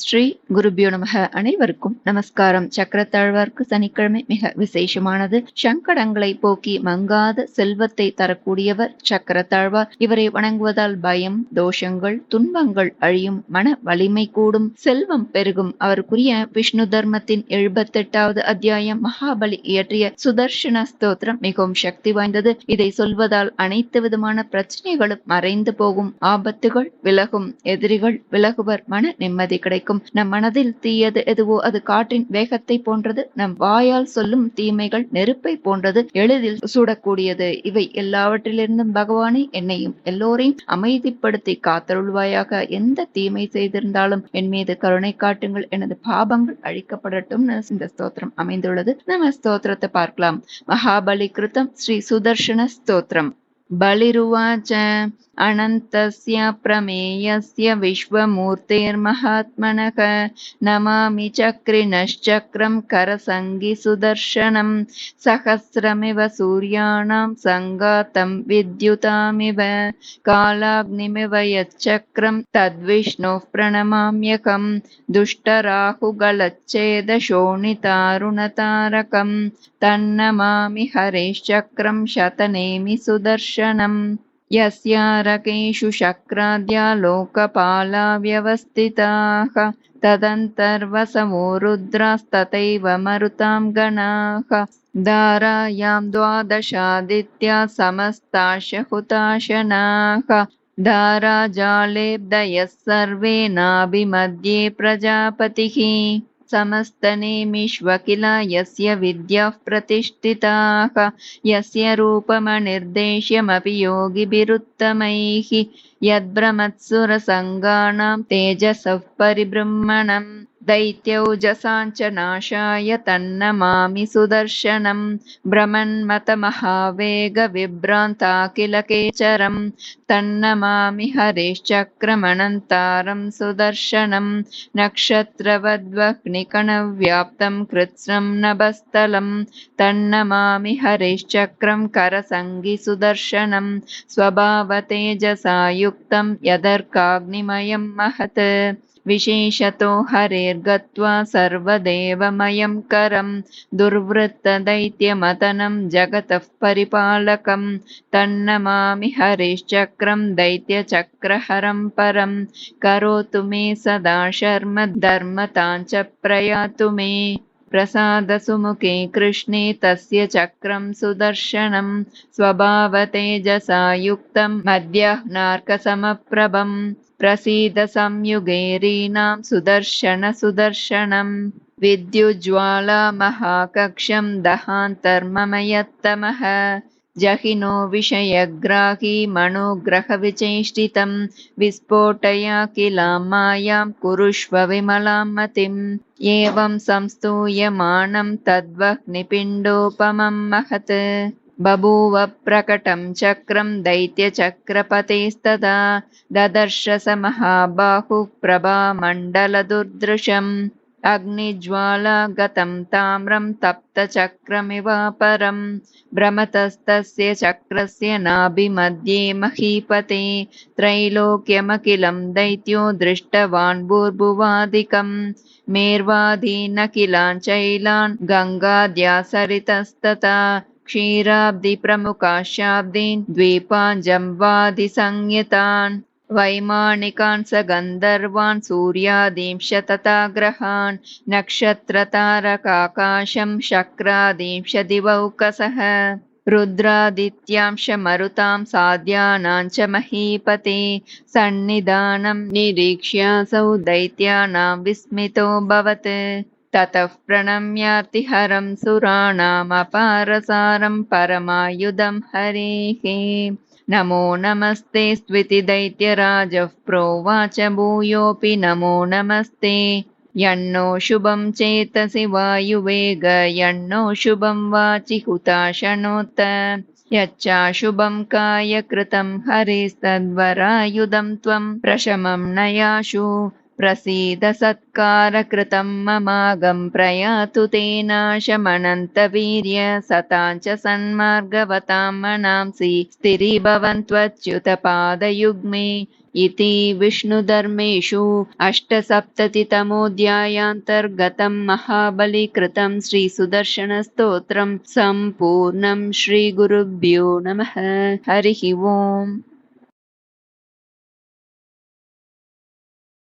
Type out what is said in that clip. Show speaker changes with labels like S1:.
S1: ஸ்ரீ குருபியோ நமக. அனைவருக்கும் நமஸ்காரம். சக்கரத்தாழ்வார்க்கு சனிக்கிழமை மிக விசேஷமானது. சங்கடங்களை போக்கி மங்காத செல்வத்தை தரக்கூடியவர் சக்கரத்தாழ்வார். இவரை வணங்குவதால் பயம் தோஷங்கள் துன்பங்கள் அழியும். மன வலிமை கூடும். செல்வம் பெருகும். அவருக்குரிய விஷ்ணு தர்மத்தின் எழுபத்தெட்டாவது அத்தியாயம் மகாபலி இயற்றிய சுதர்ஷன ஸ்தோத்திரம் மிகவும் சக்தி வாய்ந்தது. இதை சொல்வதால் அனைத்து விதமான பிரச்சனைகளும் மறைந்து போகும். ஆபத்துகள் விலகும். எதிரிகள் விலகுவர். மன நிம்மதி கிடைக்கும். நம் மனதில் தீயது எதுவோ அது காற்றின் வேகத்தை போன்றது. நம் வாயால் சொல்லும் தீமைகள் நெருப்பை போன்றது. எளிதில் சுடக்கூடியது. இவை எல்லாவற்றிலிருந்தும் பகவானே என்னையும் எல்லோரையும் அமைதிப்படுத்தி காத்தருள்வாயாக. எந்த தீமை செய்திருந்தாலும் என் மீது கருணை காட்டுங்கள். எனது பாபங்கள் அழிக்கப்படட்டும் இந்த ஸ்தோத்திரம் அமைந்துள்ளது. நம்ம ஸ்தோத்திரத்தை பார்க்கலாம். மகாபலி கிருத்தம் ஸ்ரீ சுதர்ஷன ஸ்தோத்திரம். बलिरुवाच। अनन्तस्य प्रमेयस्य विश्वमूर्तेर्महात्मनः। नमामि चक्रिणश्चक्रं करसङ्गिसुदर्शनं। सहस्रमिव सूर्याणां सङ्गातं विद्युतामिव। कालाग्निमिव यच्चक्रं तद्विष्णोः प्रणमाम्यकं। दुष्टराहुगलच्छेदशोणितारुणतारकं। तन्नमामि हरेश्चक्रं शतनेमि सुदर्शनम् यस्यारकेषु शक्राद्या लोकपाला व्यवस्थिताः तदन्तर्वसवो रुद्रास्तथैव मरुतां गणाः। दारायां द्वादशादित्या समस्ताशहुताशनाः। सर्वे नाभिमध्ये प्रजापतिः समस्तनेमिष्वकिल यस्य विद्याः प्रतिष्ठिताः यस्य रूपमनिर्देश्यमपि योगिभिरुत्तमैः यद्भ्रमत्सुरसङ्गानां तेजसः परिबृह्मणम् दैत्यौजसाञ्च नाशाय तन्नमामि सुदर्शनं भ्रमन्मतमहावेगविभ्रान्ताखिलकेचरं तन्नमामि हरेश्चक्रमणन्तारं सुदर्शनं नक्षत्रवद्वह्निकणव्याप्तं कृत्स्नं नभस्थलं तन्नमामि हरेश्चक्रं करसङ्गिसुदर्शनं स्वभावतेजसा युक्तं यदर्काग्निमयं महत् विशेषतो हरेर्गत्वा सर्वदेवमयं करं दुर्वृत्तदैत्यमतनं जगतः परिपालकं तन्नमामि हरिश्चक्रं दैत्यचक्रहरं परं करोतु मे सदा शर्म धर्मतां च प्रयातु मे प्रसादसुमुखे कृष्णे तस्य चक्रं सुदर्शनं स्वभावतेजसा युक्तं मद्यह्नार्कसमप्रभम् प्रसीद संयुगेरीणां सुदर्शन सुदर्शनम् विद्युज्ज्वाला महाकक्षं दहान्तर्मम यत्तमः जहिनो विषयग्राही मणोग्रहविचेष्टितं विस्फोटया किलां मायां कुरुष्व विमलां मतिम्। एवं संस्तूयमानं तद्वह्निपिण्डोपमं महत्। बभूव प्रकटं चक्रं दैत्यचक्रपतेस्तदा ददर्श स महाबाहुः प्रभामण्डलदुर्दृशम् अग्निज्वाला गतं ताम्रं तप्तचक्रमिवापरं भ्रमतस्तस्य चक्रस्य नाभिमध्ये महीपते। त्रैलोक्यमखिलं दैत्यो दृष्टवान् भूर्भुवादिकम् मेर्वादीनखिलान् चैलान् गङ्गाद्यासरितस्तथा। क्षीराब्धिप्रमुखाशाब्दीन् द्वीपाञ्जम्बाधिसंज्ञितान् वैमानिकान् स गन्धर्वान् सूर्यादींश तथा ग्रहान् नक्षत्रतारकाकाशं शक्रादींश दिवौकसः रुद्रादित्यांश मरुतां साध्यानां च महीपते सन्निधानं निरीक्ष्यासौ दैत्यानां विस्मितोऽभवत् ततः प्रणम्यार्तिहरं सुराणामपारसारं परमायुधं हरेः नमो नमस्ते स्त्विति दैत्यराजः प्रोवाच भूयोऽपि नमो नमस्ते। यन्नो शुभं चेतसि वायुवेग यन्नो शुभं वाचि हुताशनोत्। यच्चाशुभं कायकृतं हरिस्तद्वरायुधं त्वं प्रशमं नयाशु प्रसीद सत्कारकृतं ममागं प्रयातु तेनाशमनन्तवीर्य सतां च सन्मार्गवतां मनांसि स्थिरीभवन्त्वच्युतपादयुग्मे। इति विष्णुधर्मेषु अष्टसप्ततितमोऽध्यायान्तर्गतं महाबलीकृतं श्रीसुदर्शनस्तोत्रं सम्पूर्णं श्रीगुरुभ्यो नमः। हरिः ओम्